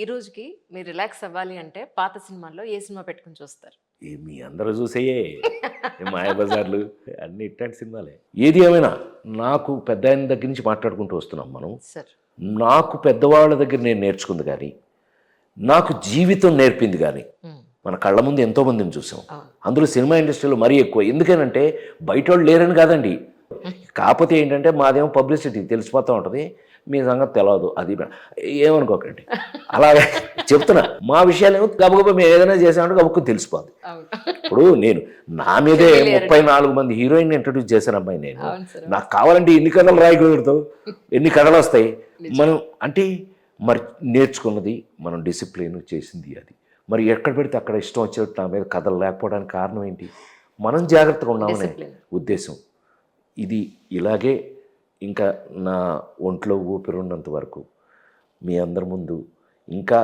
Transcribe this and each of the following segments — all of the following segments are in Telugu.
ఈ రోజుకి మీరు రిలాక్స్ అవ్వాలి అంటే పాత సినిమాల్లో ఏ సినిమా పెట్టుకుని చూస్తారు? మీ అందరూ చూసేయే. మాయాబజార్లు అన్ని ఇట్లాంటి సినిమాలే. ఏది ఏమైనా నాకు పెద్ద ఆయన దగ్గర నుంచి మాట్లాడుకుంటూ వస్తున్నాం మనం. సార్ నాకు పెద్దవాళ్ళ దగ్గర నేను నేర్చుకుంది కానీ నాకు జీవితం నేర్పింది కానీ ఉమ్, మన కళ్ళ ముందు ఎంతో మందిని చూసాం. అవును అందులో సినిమా ఇండస్ట్రీలో మరీ ఎక్కువ. ఎందుకనంటే బయట వాళ్ళు లేరని కాదండి. కాకపోతే ఏంటంటే మాదేమో పబ్లిసిటీ తెలిసిపోతూ ఉంటుంది. మీ సంగతి తెలియదు అది ఏమనుకోకండి. అలాగే చెప్తున్నా. మా విషయాలేమో గబగబా మేము ఏదైనా చేసామంటే గబుక్కు తెలిసిపోద్ది. ఇప్పుడు నేను నా మీదే. ముప్పై నాలుగు మంది హీరోయిన్ ఇంట్రడ్యూస్ చేశాను అమ్మాయి నేను. నాకు కావాలంటే ఎన్ని కథలు రాయకూడదు ఎన్ని కథలు వస్తాయి? మనం అంటే మరి నేర్చుకున్నది మనం డిసిప్లిన్ చేసింది అది. మరి ఎక్కడ పెడితే అక్కడ ఇష్టం వచ్చేటట్టు నా మీద కథలు లేకపోవడానికి కారణం ఏంటి? మనం జాగ్రత్తగా ఉన్నామనే. ఉద్దేశం. ఇది ఇలాగే ఇంకా నా ఒంట్లో ఊపిరి ఉన్నంత వరకు మీ అందరి ముందు ఇంకా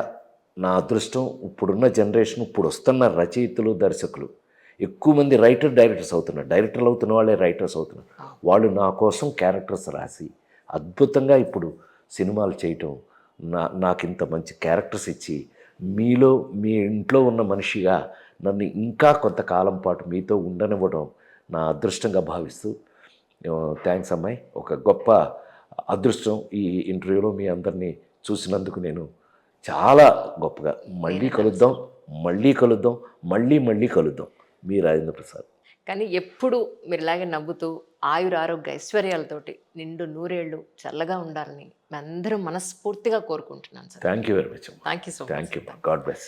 నా అదృష్టం ఇప్పుడున్న జనరేషన్ ఇప్పుడు వస్తున్న రచయితలు దర్శకులు ఎక్కువ మంది రైటర్ డైరెక్టర్స్ అవుతున్నారు. డైరెక్టర్లు అవుతున్న వాళ్ళే రైటర్స్ అవుతున్నారు. వాళ్ళు నా కోసం క్యారెక్టర్స్ రాసి అద్భుతంగా ఇప్పుడు సినిమాలు చేయటం నా నాకు ఇంత మంచి క్యారెక్టర్స్ ఇచ్చి మీలో మీ ఇంట్లో ఉన్న మనిషిగా నన్ను ఇంకా కొంతకాలం పాటు మీతో ఉండనివ్వడం నా అదృష్టంగా భావిస్తూ థ్యాంక్స్ అమ్మాయి. ఒక గొప్ప అదృష్టం ఈ ఇంటర్వ్యూలో మీ అందరినీ చూసినందుకు నేను చాలా గొప్పగా. మళ్ళీ కలుద్దాం మళ్ళీ కలుద్దాం మళ్ళీ మళ్ళీ కలుద్దాం. మీ రాజేంద్ర ప్రసాద్. కానీ ఎప్పుడు మీరు ఇలాగే నవ్వుతూ ఆయుర ఆరోగ్య ఐశ్వర్యాలతోటి నిండు నూరేళ్ళు చల్లగా ఉండాలని మీ అందరూ మనస్ఫూర్తిగా కోరుకుంటున్నాను sir. Thank you very much thank you so much thank you God bless